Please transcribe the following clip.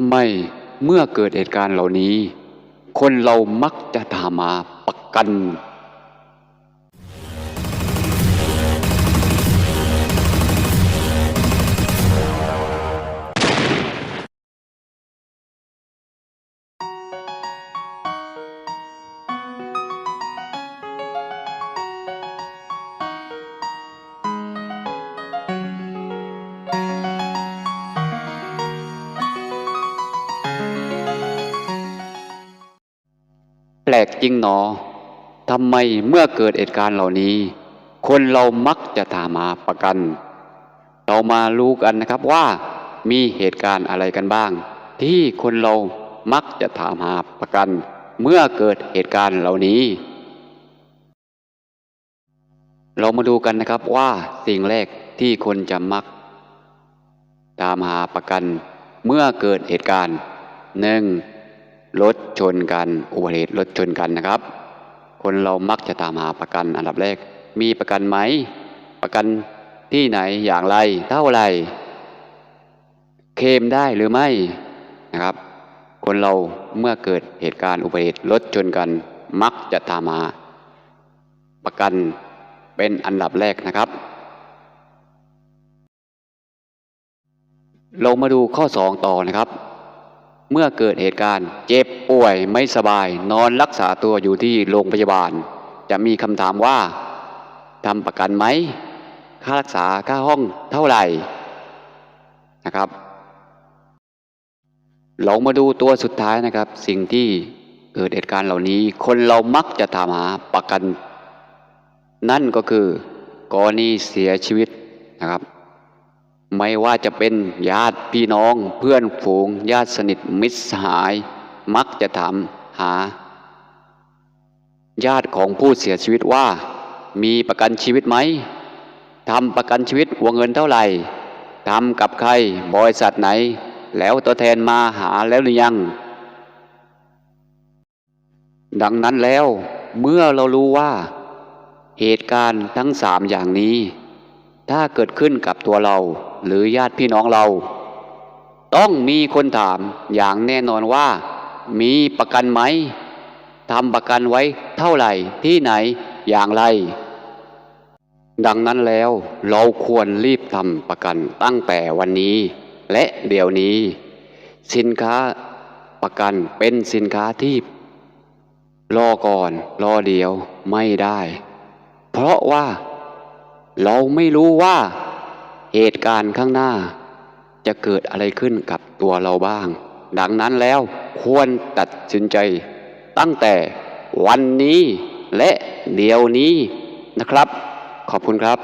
ำไมเมื่อเกิดเหตุการณ์เหล่านี้ คนเรามักจะถามมาประกัน ปลกจริงหนอทำไมเมื่อเกิดเหตุการณ์เหล่านี้ คนเรามักจะถามหาประกัน เรามารู้กันนะครับว่ามีเหตุการณ์อะไรกันบ้าง ที่คนเรามักจะถามหาประกัน เมื่อเกิดเหตุการณ์เหล่านี้ เรามาดูกันนะครับว่าสิ่งแรกที่คนจะมัก ตามหาประกัน เมื่อเกิดเหตุการณ์หนึ่ง รถชนกันอุบัติเหตุรถชนกันนะครับ คนเรามักจะตามหาประกันอันดับแรก มีประกันไหม ประกันที่ไหนอย่างไร เท่าไรเคลมได้หรือไม่นะครับ คนเราเมื่อเกิดเหตุการณ์อุบัติเหตุรถชนกัน มักจะตามหาประกันเป็นอันดับแรกนะครับ เรามาดูข้อสองต่อนะครับ เมื่อเกิดเหตุการณ์ เจ็บป่วยไม่สบาย นอนรักษาตัวอยู่ที่โรงพยาบาล จะมีคำถามว่าทำประกันไหม ค่ารักษาค่าห้องเท่าไหร่นะครับ เรามาดูตัวสุดท้ายนะครับ สิ่งที่เกิดเหตุการณ์เหล่านี้ คนเรามักจะถามหาประกัน นั่นก็คือกรณีเสียชีวิตนะครับ ไม่ว่าจะเป็นญาติพี่น้องเพื่อนฝูง ญาติสนิทมิตรสหาย มักจะถามหา ญาติของผู้เสียชีวิตว่า มีประกันชีวิตไหมทำประกันชีวิตวงเงินเท่าไหร่ทำกับใครบริษัทไหน แล้วตัวแทนมาหาแล้วหรือยัง ดังนั้นแล้ว เมื่อเรารู้ว่า เหตุการณ์ทั้งสามอย่างนี้ ถ้าเกิดขึ้นกับตัวเรา หรือญาติพี่น้องเรา ต้องมีคนถามอย่างแน่นอนว่า มีประกันไหมทำประกันไว้เท่าไหร่ที่ไหนอย่างไร ดังนั้นแล้วเราควรรีบทำประกันตั้งแต่วันนี้ และเดี๋ยวนี้ สินค้าประกันเป็นสินค้าที่ รอก่อนรอเดียวไม่ได้ เพราะว่าเราไม่รู้ว่า เหตุการณ์ข้างหน้า จะเกิดอะไรขึ้นกับตัวเราบ้าง ดังนั้นแล้วควรตัดสินใจ ตั้งแต่วันนี้และเดี๋ยวนี้นะครับ ขอบคุณครับ